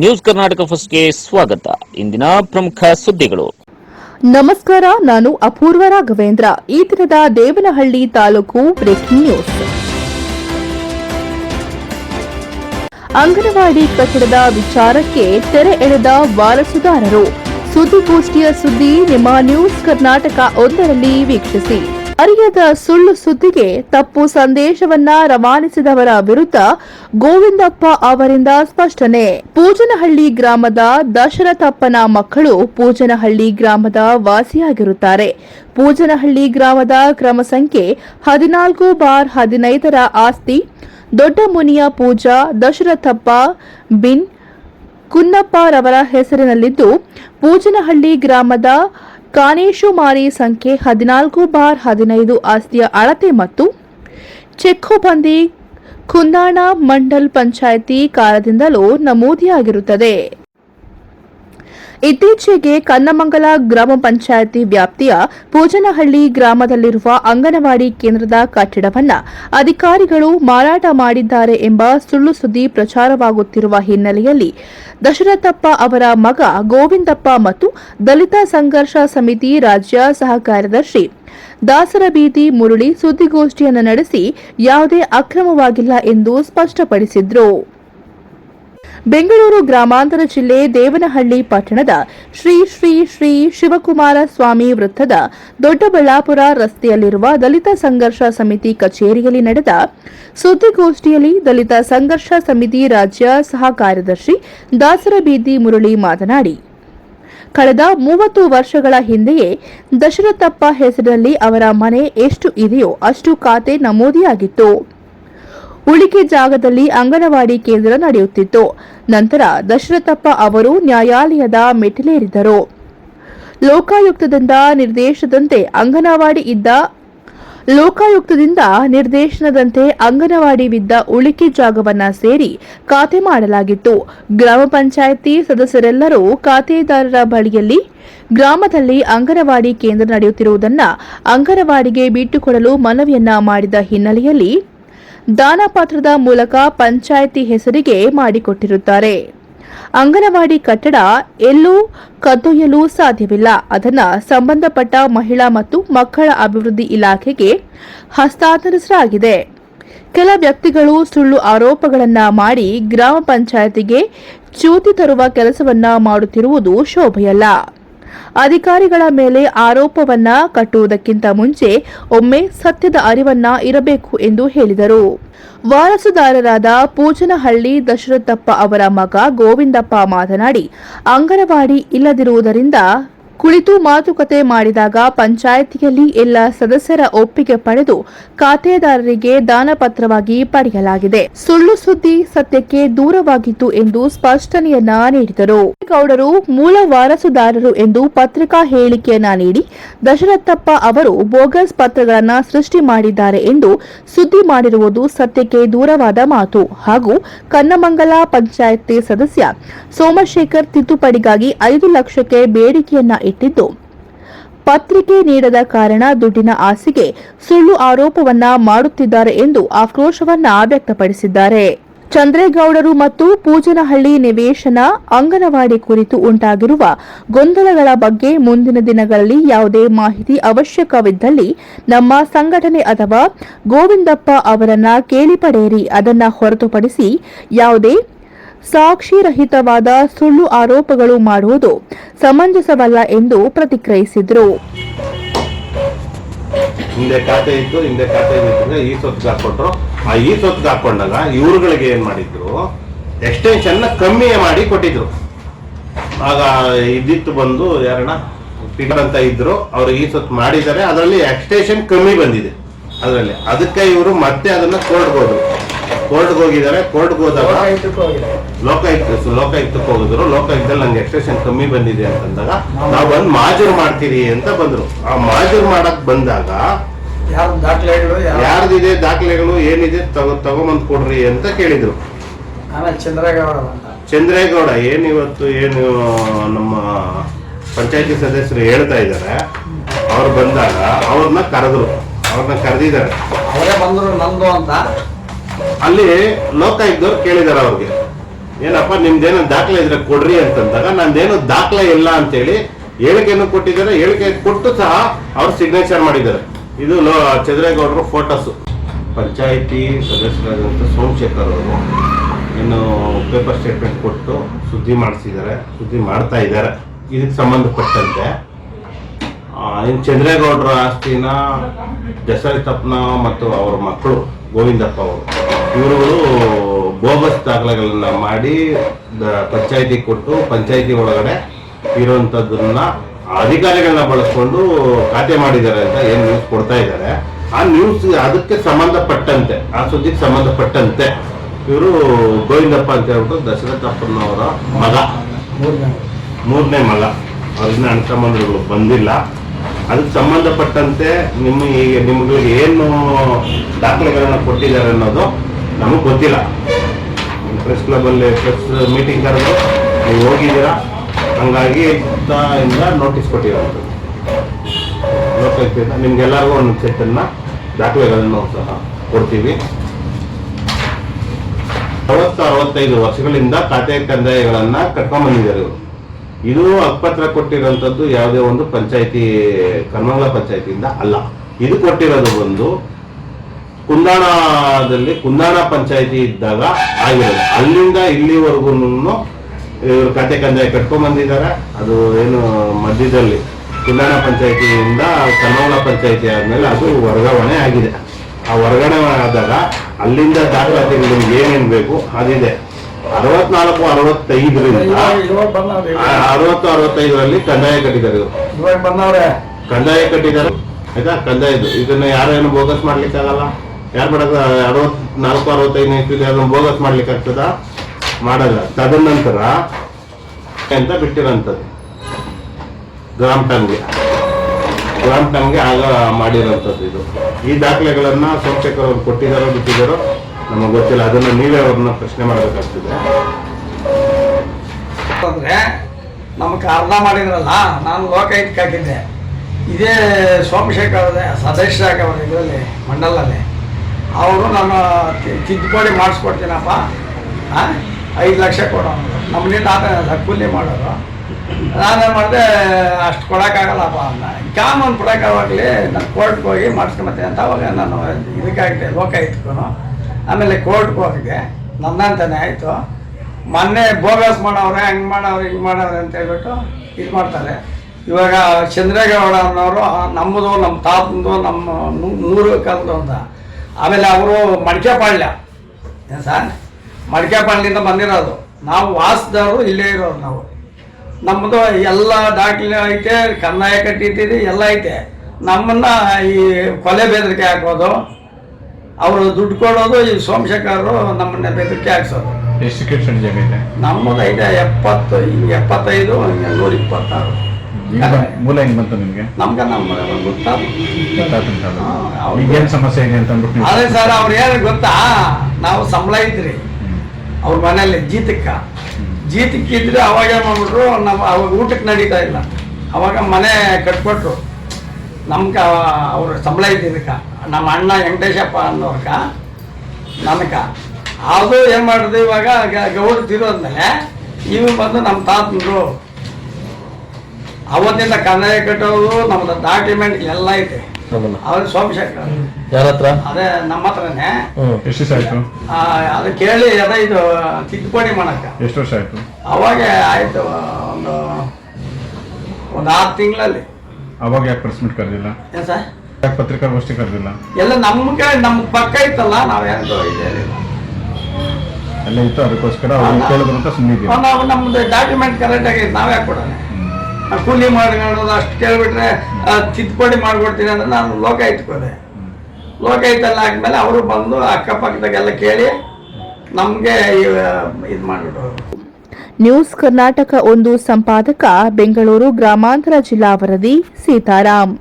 News Karnataka ಫಸ್ಟ್ಗೆ ಸ್ವಾಗತ. ಇಂದಿನ ಪ್ರಮುಖ ಸುದ್ದಿಗಳು. ನಮಸ್ಕಾರ, ನಾನು ಅಪೂರ್ವ ರಾಘವೇಂದ್ರ. ಈ ದಿನದ ದೇವನಹಳ್ಳಿ ತಾಲೂಕು ಬ್ರೇಕಿಂಗ್ ನ್ಯೂಸ್. ಅಂಗನವಾಡಿ ಕಟ್ಟಡದ ವಿಚಾರಕ್ಕೆ ತೆರೆ ಎಳೆದ ವಾರಸುದಾರರು ಸುದ್ದಿಗೋಷ್ಠಿಯ ಸುದ್ದಿ ನಿಮ್ಮ ನ್ಯೂಸ್ ಕರ್ನಾಟಕ ಒಂದರಲ್ಲಿ ವೀಕ್ಷಿಸಿ. ಅರಿಯದ ಸುಳ್ಳು ಸುದ್ದಿಗೆ ತಪ್ಪು ಸಂದೇಶವನ್ನ ರವಾನಿಸಿದವರ ವಿರುದ್ಧ ಗೋವಿಂದಪ್ಪ ಅವರಿಂದ ಸ್ಪಷ್ಟನೆ. ಪೂಜನಹಳ್ಳಿ ಗ್ರಾಮದ ದಶರಥಪ್ಪನ ಮಕ್ಕಳು ಪೂಜನಹಳ್ಳಿ ಗ್ರಾಮದ ವಾಸಿಯಾಗಿರುತ್ತಾರೆ. ಪೂಜನಹಳ್ಳಿ ಗ್ರಾಮದ ಕ್ರಮ ಸಂಖ್ಯೆ ಹದಿನಾಲ್ಕು ಬಾರ್ ಹದಿನೈದರ ಆಸ್ತಿ ದೊಡ್ಡ ಮುನಿಯ ಪೂಜಾ, ದಶರಥಪ್ಪ ಬಿನ್ ಕುನ್ನಪ್ಪರವರ ಹೆಸರಿನಲ್ಲಿದ್ದು, ಪೂಜನಹಳ್ಳಿ ಗ್ರಾಮದ ಕಾನೇಶುಮಾರಿ ಸಂಖ್ಯೆ ಹದಿನಾಲ್ಕು ಬಾರ್ ಹದಿನೈದು ಆಸ್ತಿಯ ಅಳತೆ ಮತ್ತು ಚೆಕ್ಕುಬಂದಿ ಕುಂದಾಣ ಮಂಡಲ್ ಪಂಚಾಯಿತಿ ಕಾಲದಿಂದಲೂ ನಮೂದಿಯಾಗಿರುತ್ತದೆ. ಇತ್ತೀಚೆಗೆ ಕನ್ನಮಂಗಲ ಗ್ರಾಮ ಪಂಚಾಯಿತಿ ವ್ಯಾಪ್ತಿಯ ಪೂಜನಹಳ್ಳಿ ಗ್ರಾಮದಲ್ಲಿರುವ ಅಂಗನವಾಡಿ ಕೇಂದ್ರದ ಕಟ್ಟಡವನ್ನ ಅಧಿಕಾರಿಗಳು ಮಾರಾಟ ಮಾಡಿದ್ದಾರೆ ಎಂಬ ಸುಳ್ಳು ಸುದ್ದಿ ಪ್ರಚಾರವಾಗುತ್ತಿರುವ ಹಿನ್ನೆಲೆಯಲ್ಲಿ ದಶರಥಪ್ಪ ಅವರ ಮಗ ಗೋವಿಂದಪ್ಪ ಮತ್ತು ದಲಿತ ಸಂಘರ್ಷ ಸಮಿತಿ ರಾಜ್ಯ ಸಹ ದಾಸರಬೀದಿ ಮುರಳಿ ಸುದ್ದಿಗೋಷ್ಠಿಯನ್ನು ನಡೆಸಿ ಯಾವುದೇ ಅಕ್ರಮವಾಗಿಲ್ಲ ಎಂದು ಸ್ಪಷ್ಟಪಡಿಸಿದ್ರು. ಬೆಂಗಳೂರು ಗ್ರಾಮಾಂತರ ಜಿಲ್ಲೆ ದೇವನಹಳ್ಳಿ ಪಟ್ಟಣದ ಶ್ರೀ ಶ್ರೀ ಶ್ರೀ ಶಿವಕುಮಾರ ಸ್ವಾಮಿ ವೃತ್ತದ ದೊಡ್ಡಬಳ್ಳಾಪುರ ರಸ್ತೆಯಲ್ಲಿರುವ ದಲಿತ ಸಂಘರ್ಷ ಸಮಿತಿ ಕಚೇರಿಯಲ್ಲಿ ನಡೆದ ಸುದ್ದಿಗೋಷ್ಠಿಯಲ್ಲಿ ದಲಿತ ಸಂಘರ್ಷ ಸಮಿತಿ ರಾಜ್ಯ ಸಹ ಕಾರ್ಯದರ್ಶಿ ದಾಸರಬೀದಿ ಮುರಳಿ ಮಾತನಾಡಿ, ಕಳೆದ ಮೂವತ್ತು ವರ್ಷಗಳ ಹಿಂದೆಯೇ ದಶರಥಪ್ಪ ಹೆಸರಿನಲ್ಲಿ ಅವರ ಮನೆ ಎಷ್ಟು ಇದೆಯೋ ಅಷ್ಟು ಖಾತೆ ನಮೂದಿಯಾಗಿತ್ತು. ಉಳಿಕೆ ಜಾಗದಲ್ಲಿ ಅಂಗನವಾಡಿ ಕೇಂದ್ರ ನಡೆಯುತ್ತಿತ್ತು. ನಂತರ ದಶರಥಪ್ಪ ಅವರು ನ್ಯಾಯಾಲಯದ ಮೆಟ್ಟಿಲೇರಿದರು ಲೋಕಾಯುಕ್ತದಿಂದ ನಿರ್ದೇಶದಂತೆ ಅಂಗನವಾಡಿ ಇದ್ದ ಲೋಕಾಯುಕ್ತದಿಂದ ನಿರ್ದೇಶನದಂತೆ ಅಂಗನವಾಡಿ ಬಿದ್ದ ಉಳಿಕೆ ಜಾಗವನ್ನ ಸೇರಿ ಖಾತೆ ಮಾಡಲಾಗಿತ್ತು. ಗ್ರಾಮ ಪಂಚಾಯಿತಿ ಸದಸ್ಯರೆಲ್ಲರೂ ಖಾತೆದಾರರ ಬಳಿಯಲ್ಲಿ ಗ್ರಾಮದಲ್ಲಿ ಅಂಗನವಾಡಿ ಕೇಂದ್ರ ನಡೆಯುತ್ತಿರುವುದನ್ನ ಅಂಗನವಾಡಿಗೆ ಬಿಟ್ಟುಕೊಡಲು ಮನವಿಯನ್ನ ಮಾಡಿದ ಹಿನ್ನೆಲೆಯಲ್ಲಿ ದಾನಪಾತ್ರದ ಮೂಲಕ ಪಂಚಾಯಿತಿ ಹೆಸರಿಗೆ ಮಾಡಿಕೊಟ್ಟಿರುತ್ತಾರೆ. ಅಂಗನವಾಡಿ ಕಟ್ಟಡ ಎಲ್ಲೂ ಕದ್ದೊಯ್ಯಲು ಸಾಧ್ಯವಿಲ್ಲ. ಅದನ್ನ ಸಂಬಂಧಪಟ್ಟ ಮಹಿಳಾ ಮತ್ತು ಮಕ್ಕಳ ಅಭಿವೃದ್ಧಿ ಇಲಾಖೆಗೆ ಹಸ್ತಾಂತರಿಸಲಾಗಿದೆ. ಕೆಲ ವ್ಯಕ್ತಿಗಳು ಸುಳ್ಳು ಆರೋಪಗಳನ್ನ ಮಾಡಿ ಗ್ರಾಮ ಪಂಚಾಯತಿಗೆ ಚ್ಯೂತಿ ತರುವ ಕೆಲಸವನ್ನ ಮಾಡುತ್ತಿರುವುದು ಶೋಭೆಯಲ್ಲ. ಅಧಿಕಾರಿಗಳ ಮೇಲೆ ಆರೋಪವನ್ನ ಕಟ್ಟುವುದಕ್ಕಿಂತ ಮುಂಚೆ ಒಮ್ಮೆ ಸತ್ಯದ ಅರಿವನ್ನ ಇರಬೇಕು ಎಂದು ಹೇಳಿದರು. ವಾರಸುದಾರರಾದ ಪೂಜನಹಳ್ಳಿ ದಶರಥಪ್ಪ ಅವರ ಮಗ ಗೋವಿಂದಪ್ಪ ಮಾತನಾಡಿ, ಅಂಗನವಾಡಿ ಇಲ್ಲದಿರುವುದರಿಂದ ಕುಳಿತು ಮಾತುಕತೆ ಮಾಡಿದಾಗ ಪಂಚಾಯಿತಿಯಲ್ಲಿ ಎಲ್ಲ ಸದಸ್ಯರ ಒಪ್ಪಿಗೆ ಪಡೆದು ಖಾತೆದಾರರಿಗೆ ದಾನಪತ್ರವಾಗಿ ಪಡೆಯಲಾಗಿದೆ. ಸುಳ್ಳು ಸುದ್ದಿ ಸತ್ಯಕ್ಕೆ ದೂರವಾಗಿತ್ತು ಎಂದು ಸ್ಪಷ್ಟನೆಯನ್ನ ನೀಡಿದರು. ಗೌಡರು ಮೂಲ ವಾರಸುದಾರರು ಎಂದು ಪತ್ರಿಕಾ ಹೇಳಿಕೆಯನ್ನ ನೀಡಿ ದಶರಥಪ್ಪ ಅವರು ಬೋಗಸ್ ಪತ್ರಗಳನ್ನ ಸೃಷ್ಟಿ ಮಾಡಿದ್ದಾರೆ ಎಂದು ಸುದ್ದಿ ಮಾಡಿರುವುದು ಸತ್ಯಕ್ಕೆ ದೂರವಾದ ಮಾತು. ಹಾಗೂ ಕನ್ನಮಂಗಲ ಪಂಚಾಯಿತಿ ಸದಸ್ಯ ಸೋಮಶೇಖರ್ ತಿದ್ದುಪಡಿಗಾಗಿ ಐದು ಲಕ್ಷಕ್ಕೆ ಬೇಡಿಕೆಯನ್ನ ಇಟ್ಟಿದ್ದು. ಪತ್ರಿಕೆ ನೀಡದ ಕಾರಣ ದುಡ್ಡಿನ ಆಸೆಗೆ ಸುಳ್ಳು ಆರೋಪವನ್ನ ಮಾಡುತ್ತಿದ್ದಾರೆ ಎಂದು ಆಕ್ರೋಶವನ್ನ ವ್ಯಕ್ತಪಡಿಸಿದ್ದಾರೆ. ಚಂದ್ರೇಗೌಡರು ಮತ್ತು ಪೂಜನಹಳ್ಳಿ ನಿವೇಶನ ಅಂಗನವಾಡಿ ಕುರಿತು ಉಂಟಾಗಿರುವ ಗೊಂದಲಗಳ ಬಗ್ಗೆ ಮುಂದಿನ ದಿನಗಳಲ್ಲಿ ಯಾವುದೇ ಮಾಹಿತಿ ಅವಶ್ಯಕವಿದ್ದಲ್ಲಿ ನಮ್ಮ ಸಂಘಟನೆ ಅಥವಾ ಗೋವಿಂದಪ್ಪ ಅವರನ್ನ ಕೇಳಿ ಪಡೆಯಿರಿ. ಅದನ್ನ ಹೊರತುಪಡಿಸಿ ಯಾವುದೇ ಸಾಕ್ಷಿರಹಿತವಾದ ಸುಳ್ಳು ಆರೋಪಗಳು ಮಾಡುವುದು ಸಮಂಜಸವಲ್ಲ ಎಂದು ಪ್ರತಿಕ್ರಿಯಿಸಿದರು. ಹಿಂದೆ ಖಾತೆ ಇತ್ತು ಹಿಂದೆ ಖಾತೆ ಇತ್ತು ಈ ಸೊತ್ತು ಹಾಕೊಟ್ರು ಆ ಈ ಸೊತ್ತು ಹಾಕೊಂಡಾಗ ಇವ್ರುಗಳಿಗೆ ಏನ್ ಮಾಡಿದ್ರು ಎಕ್ಸ್ಟೆನ್ಷನ್ನ ಕಮ್ಮಿ ಮಾಡಿ ಕೊಟ್ಟಿದ್ರು. ಆಗ ಇದ್ದಿತ್ತು ಬಂದು ಯಾರಣ ಪಿಗರ್ ಅಂತ ಇದ್ರು ಅವ್ರು ಈ ಸೊತ್ತು ಮಾಡಿದ್ದಾರೆ ಅದರಲ್ಲಿ ಎಕ್ಸ್ಟೆನ್ಷನ್ ಕಮ್ಮಿ ಬಂದಿದೆ. ಅದರಲ್ಲಿ ಅದಕ್ಕೆ ಇವರು ಮತ್ತೆ ಅದನ್ನ ಕೋರ್ಟ್ಗೆ ಹೋದ್ರು. ಕೋರ್ಟ್ಗೆ ಹೋಗಿದ್ದಾರೆ ಕೋರ್ಟ್ಗೆ ಹೋದಾಗ ಲೋಕಾಯುಕ್ತ ಲೋಕಾಯುಕ್ತಕ್ಕೆ ಹೋಗಿದ್ರು ಲೋಕಾಯುಕ್ತದಲ್ಲಿ ನಂಗೆ ಎಕ್ಸ್ಪ್ರೆಷನ್ ಕಮ್ಮಿ ಬಂದಿದೆ ಅಂತಂದಾಗ ನಾವು ಬಂದು ಮಾಜೂರು ಮಾಡ್ತೀರಿ ಅಂತ ಬಂದರು. ಆ ಮಾಜೂರು ಮಾಡಕ್ ಬಂದಾಗ ಯಾರು ದಾಖಲೆಗಳು ಯಾರು ಯಾರ್ದಿದೆ ದಾಖಲೆಗಳು ಏನಿದೆ ತಗೋ ತಗೊಂಬಂದ್ ಕೊಡ್ರಿ ಅಂತ ಕೇಳಿದ್ರು. ಆಮೇಲೆ ಚಂದ್ರೇಗೌಡ ಚಂದ್ರೇಗೌಡ ಏನ್ ಇವತ್ತು ಏನು ನಮ್ಮ ಪಂಚಾಯತಿ ಸದಸ್ಯರು ಹೇಳ್ತಾ ಇದ್ದಾರೆ ಅವ್ರು ಬಂದಾಗ ಅವ್ರನ್ನ ಕರೆದ್ರು. ಅವ್ರನ್ನ ಕರೆದಿದ್ದಾರೆ. ಅವರೇ ಬಂದರು ನಂದು ಅಂತ. ಅಲ್ಲಿ ಲೋಕಾಯುಕ್ತವ್ರು ಕೇಳಿದಾರೆ ಅವ್ರಿಗೆ. ಏನಪ್ಪ, ನಿಮ್ದೇನೋ ದಾಖಲೆ ಇದ್ರೆ ಕೊಡ್ರಿ ಅಂತಂದಾಗ ನಂದೇನು ದಾಖಲೆ ಇಲ್ಲ ಅಂತೇಳಿ ಹೇಳಿಕೆಯನ್ನು ಕೊಟ್ಟಿದ್ದಾರೆ. ಹೇಳಿಕೆ ಕೊಟ್ಟು ಸಹ ಅವ್ರು ಸಿಗ್ನೇಚರ್ ಮಾಡಿದ್ದಾರೆ. ಇದು ಚಂದ್ರೇಗೌಡರು ಫೋಟೋಸು ಪಂಚಾಯಿತಿ ಸದಸ್ಯರಾದಂಥ ಸೋಮಶೇಖರ್ ಅವರು ಇನ್ನು ಪೇಪರ್ ಸ್ಟೇಟ್ಮೆಂಟ್ ಕೊಟ್ಟು ಸುದ್ದಿ ಮಾಡಿಸಿದ್ದಾರೆ. ಸುದ್ದಿ ಮಾಡ್ತಾ ಇದ್ದಾರೆ. ಇದಕ್ಕೆ ಸಂಬಂಧಪಟ್ಟಂತೆ ಇನ್ನು ಚಂದ್ರೇಗೌಡರ ಆಸ್ತಿನ ದಶರಥಪ್ಪನ ಮತ್ತು ಅವರ ಮಕ್ಕಳು ಗೋವಿಂದಪ್ಪ ಅವರು ಇವರುಗಳು ಬೋಗಸ್ ದಾಖಲೆಗಳನ್ನ ಮಾಡಿ ಪಂಚಾಯತಿ ಕೊಟ್ಟು ಪಂಚಾಯತಿ ಒಳಗಡೆ ಇರುವಂಥದ್ದನ್ನ ಅಧಿಕಾರಿಗಳನ್ನ ಬಳಸ್ಕೊಂಡು ಖಾತೆ ಮಾಡಿದ್ದಾರೆ ಅಂತ ಏನು ನ್ಯೂಸ್ ಕೊಡ್ತಾ ಇದ್ದಾರೆ. ಆ ನ್ಯೂಸ್ ಅದಕ್ಕೆ ಸಂಬಂಧಪಟ್ಟಂತೆ ಆ ಸುದ್ದಿಗೆ ಸಂಬಂಧಪಟ್ಟಂತೆ ಇವರು ಗೋವಿಂದಪ್ಪ ಅಂತ ಹೇಳ್ಬಿಟ್ಟು ದಶರಥಪ್ಪನವರ ಮಗ. ಮೂರನೇ. ಮಗ. ಅವ್ರನ್ನ ಅಣ್ಣ ಬಂದಿಲ್ಲ. ಅದಕ್ಕೆ ಸಂಬಂಧಪಟ್ಟಂತೆ ನಿಮ್ಮ ಈಗ ನಿಮ್ಗಳಿಗೆ ಏನು ದಾಖಲೆಗಳನ್ನ ಕೊಟ್ಟಿದ್ದಾರೆ ಅನ್ನೋದು ನಮಗೆ ಗೊತ್ತಿಲ್ಲ. ಪ್ರೆಸ್ ಕ್ಲಬಲ್ಲಿ ಪ್ರೆಸ್ ಮೀಟಿಂಗ್ ಕರೆದು ನೀವು ಹೋಗಿದ್ದೀರಾ? ಹಂಗಾಗಿ ಇಂದ ನೋಟಿಸ್ ಕೊಟ್ಟಿರೋದು ನೋಟಿಸ್ ನಿಮ್ಗೆಲ್ಲರಿಗೂ ಒಂದು ಸೆಟ್ಟನ್ನ ದಾಖಲೆಗಳನ್ನು ಸಹ ಕೊಡ್ತೀವಿ. ಅರವತ್ತು ಅರವತ್ತೈದು ವರ್ಷಗಳಿಂದ ಖಾತೆ ಕಂದಾಯಗಳನ್ನು ಕಟ್ಕೊಂಡ್ ಬಂದಿದ್ದಾರೆ ಇವರು. ಇದು ಅಕ್ಪತ್ರ ಕೊಟ್ಟಿರೋಂಥದ್ದು ಯಾವುದೇ ಒಂದು ಪಂಚಾಯಿತಿ, ಕರ್ಮಂಗಲ ಪಂಚಾಯತಿಯಿಂದ ಅಲ್ಲ. ಇದು ಕೊಟ್ಟಿರೋದು ಒಂದು ಕುಂದಾಣದಲ್ಲಿ ಕುಂದಾಣ ಪಂಚಾಯತಿ ಇದ್ದಾಗ ಆಗಿರೋದು. ಅಲ್ಲಿಂದ ಇಲ್ಲಿವರೆಗೂ ಇವರು ಕತೆ ಕಂದಾಯ ಕಟ್ಕೊಂಡ್ ಬಂದಿದ್ದಾರೆ ಅದು ಏನು ಮಧ್ಯದಲ್ಲಿ ಕುಂದಾಣ ಪಂಚಾಯತಿಯಿಂದ ಕರ್ಮಂಗಲ ಪಂಚಾಯತಿ ಆದಮೇಲೆ ಅದು ವರ್ಗಾವಣೆ ಆಗಿದೆ. ಆ ವರ್ಗಾವಣೆ ಆದಾಗ ಅಲ್ಲಿಂದ ದಾಖಲಾತಿಗಳು ನಿಮ್ಗೆ ಏನೇನ್ ಬೇಕು ಅದಿದೆ. ಅರವತ್ನಾಲ್ಕು ಅರವತ್ತೈದರಿಂದ ಅರವತ್ತು ಅರವತ್ತೈದರಲ್ಲಿ ಕಂದಾಯ ಕಟ್ಟಿದ್ದಾರೆ ಇವರು. ಕಂದಾಯ ಕಟ್ಟಿದ್ದಾರೆ. ಆಯ್ತಾ? ಕಂದಾಯದು ಇದನ್ನ ಯಾರೇನು ಬೋಗಸ್ ಮಾಡ್ಲಿಕ್ಕೆ ಆಗಲ್ಲ ಮಾಡೋದು? ಅರವತ್, ನಾಲ್ಕು, ಅರವತ್ತೈದನೇ ಇಸ್ವಿಲಿ ಅದನ್ನ ಬೋಗಸ್ ಮಾಡ್ಲಿಕ್ಕೆ ಆಗ್ತದ? ಮಾಡಲ್ಲ. ತದನಂತರ ಅಂತ ಬಿಟ್ಟಿರೋಂಥದ್ದು? ಗ್ರಾಮ್ ಟನ್ಗೆ ಗ್ರಾಮ್ ಟನ್ಗೆ ಆಗ ಮಾಡಿರೋಂಥದ್ದು ಇದು. ಈ ದಾಖಲೆಗಳನ್ನು ಸೋಮಶೇಖರ್ ಕೊಟ್ಟಿದ್ದಾರೋ ಬಿಟ್ಟಿದ್ದಾರೋ ನಮಗೆ ಗೊತ್ತಿಲ್ಲ. ಅದನ್ನು ನೀವೇ ಅವ್ರನ್ನ ಪ್ರಶ್ನೆ ಮಾಡಬೇಕಾಗ್ತದೆ. ಅಂದ್ರೆ ನಮ್ಮ ಅರ್ಧ ಮಾಡಿದ್ರಲ್ಲ, ನಾನು ಲೋಕ ಹಾಕಿದ್ದೆ ಇದೇ ಸೋಮಶೇಖರ್ ಅವರ ಇದರಲ್ಲಿ, ಮಂಡಲಲ್ಲಿ. ಅವರು ನಾನು ತಿದ್ದುಪಡಿ ಮಾಡಿಸ್ಕೊಡ್ತೀನಪ್ಪ. ಐದು ಲಕ್ಷ ಕೊಡೋ ನಮ್ಮನಿಂದ ಆತ ಕೂಲಿ ಮಾಡೋರು. ನಾನೇ ಮಾಡಿದೆ, ಅಷ್ಟು ಕೊಡೋಕ್ಕಾಗಲ್ಲಪ್ಪ ಅನ್ನ ಕಾಮನ್ ಕೊಡೋಕ್ಕಾಗಲಿ ನಾನು ಕೋರ್ಟ್ಗೆ ಹೋಗಿ ಮಾಡಿಸ್ಕೊಂಬತ್ತೆ ಅಂತ ಅವಾಗ ನಾನು ಇದಕ್ಕಾಗಿದೆ ಲೋಕಾಯುಕ್ತಕ್ಕೂ ಆಮೇಲೆ ಕೋರ್ಟ್ಗೆ ಹೋಗಿದ್ದೆ. ನನ್ನಂತಾನೆ ಆಯಿತು. ಮೊನ್ನೆ ಬೋಗಸ್ ಮಾಡೋರು ಹಂಗೆ ಮಾಡೋರು ಹಿಂಗೆ ಮಾಡೋರು ಅಂತ ಹೇಳ್ಬಿಟ್ಟು ಇದು ಮಾಡ್ತಾರೆ. ಇವಾಗ ಚಂದ್ರೇಗೌಡ ಅನ್ನೋರು ನಮ್ಮದು ನಮ್ಮ ತಾತಂದು, ನಮ್ಮ ನೂರು ಮೂರು ಕಾಲದ್ದು ಅಂತ ಆಮೇಲೆ ಅವರು ಮಡಿಕೆಪಾಳ್ಯ ಏನು ಸರ್? ಮಡಿಕೆಪಾಳ್ಯದಿಂದ ಬಂದಿರೋದು. ನಾವು ವಾಸದವರು ಇಲ್ಲೇ ಇರೋರು ನಾವು. ನಮ್ಮದು ಎಲ್ಲ ದಾಖಲೆ ಐತೆ ಕಂದಾಯ ಕಟ್ಟಿದ್ದೀವಿ ಎಲ್ಲ ಐತೆ. ನಮ್ಮನ್ನ ಈ ಕೊಲೆ ಬೆದರಿಕೆ ಹಾಕೋದು ಅವರು ದುಡ್ಡು ಕೊಡೋದು ಈ ಸೋಮಶೇಖರ್ ನಮ್ಮನ್ನ ಬೆದರಿಕೆ ಹಾಕ್ಸೋದು. ಎಷ್ಟು ನಮ್ಮದು ಐತೆ ಎಪ್ಪತ್ತು ಹಿಂಗೆ ಎಪ್ಪತ್ತೈದು ನೂರ ಇಪ್ಪತ್ತಾರು ಈಗ ಮೂಲ ಹೆಂಗ್ ಬಂತು ನಿಮ್ಗೆ? ನಮ್ಗೆ ನಮ್ಮ ಗೊತ್ತಾಗ ಗೊತ್ತಾತಂತ ಅದು. ಹಾ, ಹೌದು. ಈಗ ಏನ್ ಸಮಸ್ಯೆ ಇದೆ ಅಂತ ಅಂದ್ಬಿಟ್ಟು ಅದೇ ಸರ್ ಅವ್ರು ಏನು ಗೊತ್ತಾ? ನಾವು ಸಂಬಳ ಇದ್ರಿ. ಅವ್ರ ಮನೆಯಲ್ಲಿ ಜೀತಕ್ಕ. ಜೀತಕ್ಕೆ ಇದ್ರೆ ಅವಾಗ ಏನ್ ಮಾಡ್ಬಿಟ್ರು ನಮ್ಮ ಅವಾಗ ಊಟಕ್ಕೆ ನಡೀತಾ ಇಲ್ಲ. ಅವಾಗ ಮನೆ ಕಟ್ಕೊಟ್ರು. ನಮ್ಗೆ ಅವ್ರ ಸಂಬಳ ಇದ್ದಿದ್ದಕ್ಕ ನಮ್ಮ ಅಣ್ಣ ವೆಂಕಟೇಶಪ್ಪ ಅನ್ನೋರ್ಕ ನನಕ. ಅದು ಏನು ಮಾಡಿದ್ರು ಇವಾಗ ಗೌಡ ತಿರೋದ್ಮೇಲೆ ಇವ್ ಬಂದು ನಮ್ಮ ತಾತಂದ್ರು. ಅವತ್ತಿಂದ ಕಂದಾಯ ಕಟ್ಟೋದು ನಮ್ದು ಡಾಕ್ಯುಮೆಂಟ್ ಎಲ್ಲ ಐತೆ. ಅವ್ರು ಸೋಮಶೇಖರ್ ಯಾರ ಹತ್ರ ಅದೇ ನಮ್ಮ ಹತ್ರನೇ ಎಷ್ಟು ದಿವಸ ಆಯ್ತು? ಆ, ಅದು ಕೇಳಿ ಅದ ಇದು ತಿದ್ದುಪಡಿ ಮಾಡಕ್ಕ. ಎಷ್ಟು ವರ್ಷ ಆಯ್ತು? ಅವಾಗ ಆಯ್ತು ಒಂದು ಒಂದು ಆರು ತಿಂಗಳಲ್ಲಿ. ಅವಾಗ ಯಾಕೆ ಪ್ರೆಸ್ ಮೀಟ್ ಕರೆದಿಲ್ಲ? ಏನ್ ಸರ್? ಯಾಕೆ ಪತ್ರಿಕಾಗೋಷ್ಠಿ ಕರೆದಿಲ್ಲ? ಎಲ್ಲ ನಮ್ಗೆ ನಮ್ಮ ಪಕ್ಕ ಇತ್ತಲ್ಲ ನಾವೇನು ಇದೆ ಎಲ್ಲ ಇತ್ತು ಅದಕ್ಕೋಸ್ಕರ ಅವ್ರು ಕೇಳಿದ್ರು ಅಂತ ಸುಮ್ಮನೆ ನಾವು ನಮ್ದು ಡಾಕ್ಯುಮೆಂಟ್ ಕರೆಕ್ಟ್ ಆಗಿ ನಾವೇ ಕೊಡೋಣ ಕೂಲಿ ಮಾಡ್ಕೊಳ್ಳೋದು ಅಷ್ಟು ಕೇಳಿಬಿಟ್ರೆ ತಿದ್ದುಪಡಿ ಮಾಡ್ಕೊಡ್ತೀನಿ ಅಂದ್ರೆ ನಾನು ಲೋಕಾಯುಕ್ತಕ್ಕೆ ಲೋಕಾಯುಕ್ತಲ್ಲಿ ಆದಮೇಲೆ ಅವರು ಬಂದು ಅಕ್ಕಪಕ್ಕದಾಗೆಲ್ಲ ಕೇಳಿ ನಮಗೆ ಇದು ಮಾಡಿಬಿಟ್ಟು ನ್ಯೂಸ್ ಕರ್ನಾಟಕ ಒಂದು ಸಂಪಾದಕ, ಬೆಂಗಳೂರು ಗ್ರಾಮಾಂತರ ಜಿಲ್ಲಾ ವರದಿ, ಸೀತಾರಾಮ್.